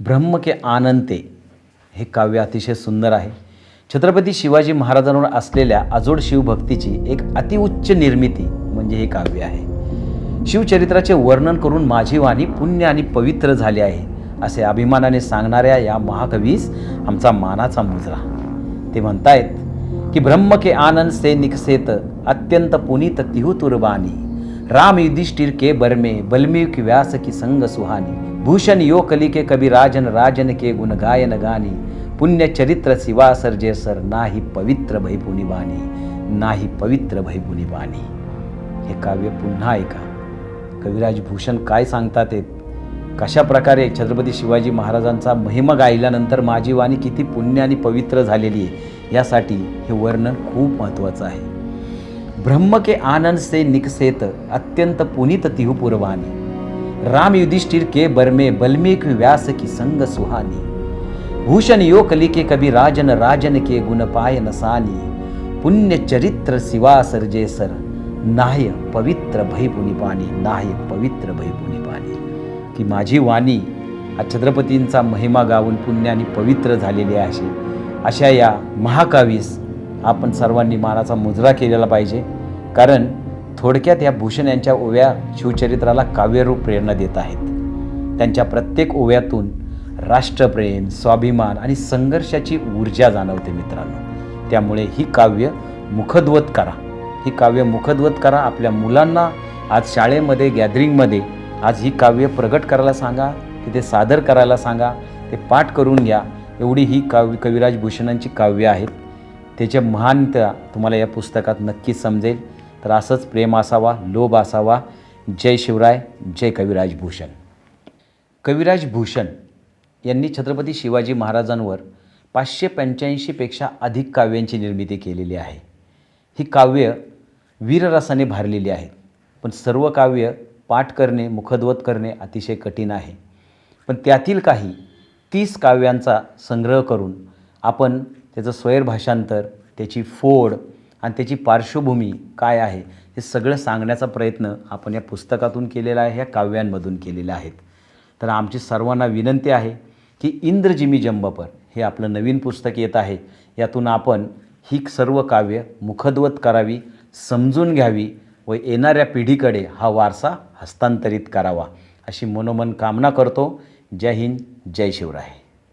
ब्रह्म के आनंते हे काव्य अतिशय सुंदर आहे. छत्रपती शिवाजी महाराजांवर असलेल्या अजोड शिवभक्तीची एक अतिउच्च निर्मिती म्हणजे हे काव्य आहे. शिवचरित्राचे वर्णन करून माझी वाणी पुण्य आणि पवित्र झाली आहे असे अभिमानाने सांगणाऱ्या या महाकवीस आमचा मानाचा मुजरा. ते म्हणतायत की ब्रह्म के आनंद से निकसेत अत्यंत पुनीत तिहु तुरबानी राम युधिष्ठिर के बरमे की व्यास की संग सुहानी. भूषण यो कलिके कविराजन राजन के गुण गायन गानी पुण्य चरित्र सिवा सर्जे सर नाही पवित्र भैपुनी बाणी नाही पवित्र भैपुनी बाणी हे काव्य पुन्हा ऐका कविराज भूषण काय सांगतात ते कशा प्रकारे छत्रपती शिवाजी महाराजांचा महिमा गायल्यानंतर माझी वाणी किती पुण्य आणि पवित्र झालेली आहे. यासाठी हे वर्णन खूप महत्त्वाचं आहे. ब्रह्म के आनंद से निकसेत अत्यंत पुनीत तिहुपुरवाणी राम युधिष्ठिर के बरमे बल्मीक व्यास की संग सुहानी। भूषण यो कली के कभी राजन राजन के गुण पाय नसानी। पुण्य चरित्र सिवा सरजे सर नाह्य पवित्र भैपुनी पाणी नाह्य पवित्र भैपुनी पाणी की माझी वाणी हा छत्रपतींचा महिमा गाऊन पुण्याने पवित्र झालेली आहे. अशा या महाकावीस आपण सर्वांनी मानाचा मुजरा केलेला पाहिजे. कारण थोडक्यात या भूषण यांच्या ओव्या शिवचरित्राला काव्यरूप प्रेरणा देत आहेत. त्यांच्या प्रत्येक ओव्यातून राष्ट्रप्रेम स्वाभिमान आणि संघर्षाची ऊर्जा जाणवते मित्रांनो. त्यामुळे ही काव्य मुखद्वत करा. ही काव्य मुखद्वत करा आपल्या मुलांना. आज शाळेमध्ये गॅदरिंगमध्ये आज ही काव्य प्रगट करायला सांगा की ते सादर करायला सांगा ते पाठ करून घ्या. एवढी ही काव्य कविराज भूषणांची काव्य आहेत. त्याच्या महानता तुम्हाला या पुस्तकात नक्की समजेल. तर असंच प्रेम असावा लोभ असावा. जय शिवराय जय कविराज भूषण. कविराज भूषण यांनी छत्रपती शिवाजी महाराजांवर पाचशे पंच्याऐंशीपेक्षा अधिक काव्यांची निर्मिती केलेली आहे. ही काव्य वीररसाने भारलेली आहेत. पण सर्व काव्य पाठ करणे मुखद्वत करणे अतिशय कठीण आहे. पण त्यातील काही तीस काव्यांचा संग्रह करून आपण त्याचं स्वैरभाषांतर त्याची फोड आणि त्याची पार्श्वभूमी काय आहे हे सगळं सांगण्याचा प्रयत्न आपण या पुस्तकातून केलेला आहे ह्या काव्यांमधून केलेल्या आहेत. तर आमची सर्वांना विनंती आहे की इंद्रजिमी जंबपर हे आपलं नवीन पुस्तक येत आहे. यातून आपण ही सर्व काव्य मुखद्वत करावी समजून घ्यावी व येणाऱ्या पिढीकडे हा वारसा हस्तांतरित करावा अशी मनोमन कामना करतो. जय हिंद जय शिवराय.